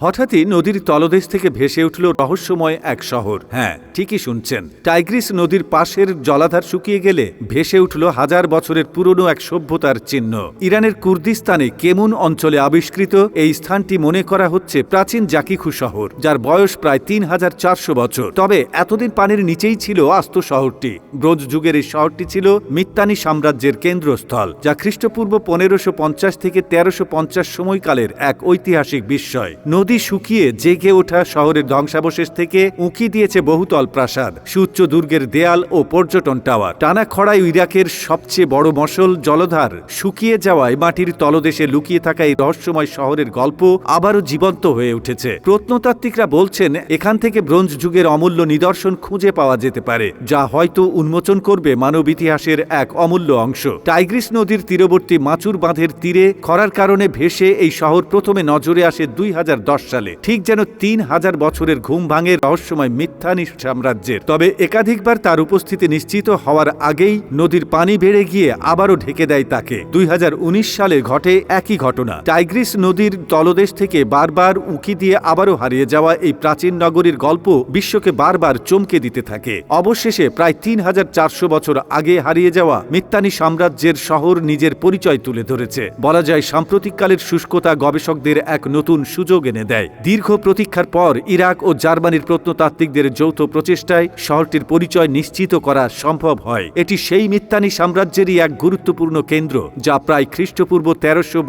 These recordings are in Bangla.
হঠাৎই নদীর তলদেশ থেকে ভেসে উঠল রহস্যময় এক শহর। হ্যাঁ ঠিকই শুনছেন। টাইগ্রিস নদীর পাশের জলাধার শুকিয়ে গেলে ভেসে উঠল হাজার বছরের পুরনো এক সভ্যতার চিহ্ন। ইরানের কুর্দিস্তানে কেমুন অঞ্চলে আবিষ্কৃত এই স্থানটি মনে করা হচ্ছে প্রাচীন জাকিখু শহর, যার বয়স প্রায় তিন হাজার চারশো বছর। তবে এতদিন পানির নিচেই ছিল আস্ত শহরটি। ব্রোঞ্জ যুগের এই শহরটি ছিল মিত্তানি সাম্রাজ্যের কেন্দ্রস্থল, যা খ্রিস্টপূর্ব পনেরোশো পঞ্চাশ থেকে তেরোশো পঞ্চাশ সময়কালের এক ঐতিহাসিক বিস্ময়। নদী শুকিয়ে জেগে ওঠা শহরের ধ্বংসাবশেষ থেকে উঁকি দিয়েছে বহুতল প্রাসাদ, সুউচ্চ দুর্গের দেয়াল ও পর্যটন টাওয়ার। টানা খড়াই ইরাকের সবচেয়ে বড় মশল জলধার, শুকিয়ে যাওয়ায় মাটির তলদেশে লুকিয়ে থাকা এই রহস্যময় শহরের গল্প আবারও জীবন্ত হয়ে উঠেছে। প্রত্নতাত্ত্বিকরা বলছেন, এখান থেকে ব্রোঞ্জ যুগের অমূল্য নিদর্শন খুঁজে পাওয়া যেতে পারে, যা হয়তো উন্মোচন করবে মানব ইতিহাসের এক অমূল্য অংশ। টাইগ্রিস নদীর তীরবর্তী মাচুর বাঁধের তীরে খরার কারণে ভেসে এই শহর প্রথমে নজরে আসে দুই সালে। ঠিক যেন তিন হাজার বছরের ঘুম ভাঙে রহস্যময় মিথ্যানি সাম্রাজ্যের। তবে একাধিকবার তার উপস্থিতি নিশ্চিত হওয়ার আগেই নদীর পানি বেড়ে গিয়ে আবারও ঢেকে দেয় তাকে। দুই হাজার উনিশ সালে ঘটে একই ঘটনা। টাইগ্রিস নদীর তলদেশ থেকে বারবার উঁকি দিয়ে আবারও হারিয়ে যাওয়া এই প্রাচীন নগরীর গল্প বিশ্বকে বারবার চমকে দিতে থাকে। অবশেষে প্রায় তিন হাজার চারশো বছর আগে হারিয়ে যাওয়া মিত্তানি সাম্রাজ্যের শহর নিজের পরিচয় তুলে ধরেছে। বলা যায় সাম্প্রতিককালের শুষ্কতা গবেষকদের এক নতুন সুযোগ এনে দেয়। দীর্ঘ প্রতীক্ষার পর ইরাক ও জার্মানির প্রত্নতাত্ত্বিকদের যৌথ প্রচেষ্টায় শহরটির পরিচয় নিশ্চিত করা সম্ভব হয়। এটি সেই মিত্তানি সাম্রাজ্যেরই এক গুরুত্বপূর্ণ কেন্দ্র, যা প্রায় খ্রিস্টপূর্ব তেরোশো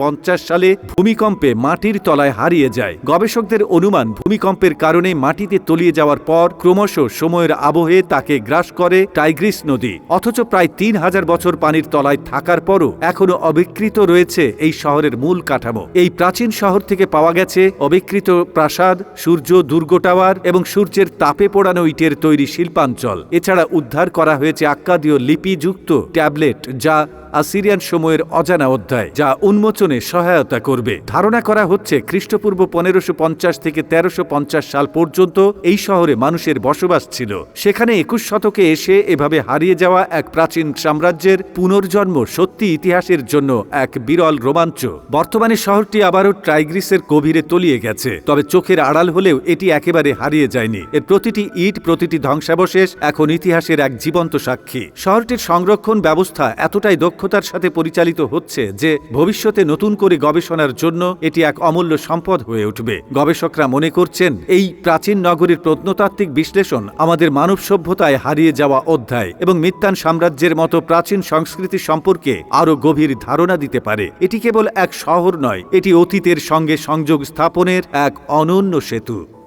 সালে ভূমিকম্পে মাটির তলায় হারিয়ে যায়। গবেষকদের অনুমান ভূমিকম্পের কারণে মাটিতে তলিয়ে যাওয়ার পর ক্রমশ সময়ের আবহে তাকে গ্রাস করে টাইগ্রিস নদী। অথচ প্রায় তিন হাজার বছর পানির তলায় থাকার পরও এখনও অবিকৃত রয়েছে এই শহরের মূল কাঠামো। এই প্রাচীন শহর থেকে পাওয়া গেছে অবিকৃত প্রাসাদ, সূর্য দুর্গ টাওয়ার এবং সূর্যের তাপে পোড়ানো ইটের তৈরি শিল্পাঞ্চল। এছাড়া উদ্ধার করা হয়েছে আক্কাদীয় লিপিযুক্ত ট্যাবলেট যা আসিরিয়ান সময়ের অজানা অধ্যায়, যা উন্মোচনে সহায়তা করবে। ধারণা করা হচ্ছে খ্রিস্টপূর্ব পনেরোশো পঞ্চাশ থেকে তেরোশো পঞ্চাশ সাল পর্যন্ত এই শহরে মানুষের বসবাস ছিল। সেখানে একুশ শতকে এসে এভাবে হারিয়ে যাওয়া এক প্রাচীন সাম্রাজ্যের পুনর্জন্ম সত্যি ইতিহাসের জন্য এক বিরল রোমাঞ্চ। বর্তমানে শহরটি আবারও ট্রাইগ্রিসের গভীরে তলিয়ে গেছে। তবে চোখের আড়াল হলেও এটি একেবারে হারিয়ে যায়নি। এর প্রতিটি ইট, প্রতিটি ধ্বংসাবশেষ এখন ইতিহাসের এক জীবন্ত সাক্ষী। শহরটির সংরক্ষণ ব্যবস্থা এতটাই দক্ষতার সাথে পরিচালিত হচ্ছে যে ভবিষ্যতে নতুন করে গবেষণার জন্য এটি এক অমূল্য সম্পদ হয়ে উঠবে। গবেষকরা মনে করছেন, এই প্রাচীন নগরীর প্রত্নতাত্ত্বিক বিশ্লেষণ আমাদের মানব সভ্যতায় হারিয়ে যাওয়া অধ্যায় এবং মিত্তান সাম্রাজ্যের মতো প্রাচীন সংস্কৃতি সম্পর্কে আরও গভীর ধারণা দিতে পারে। এটি কেবল এক শহর নয়, এটি অতীতের সঙ্গে সংযোগ স্থাপনের এক অনন্য সেতু।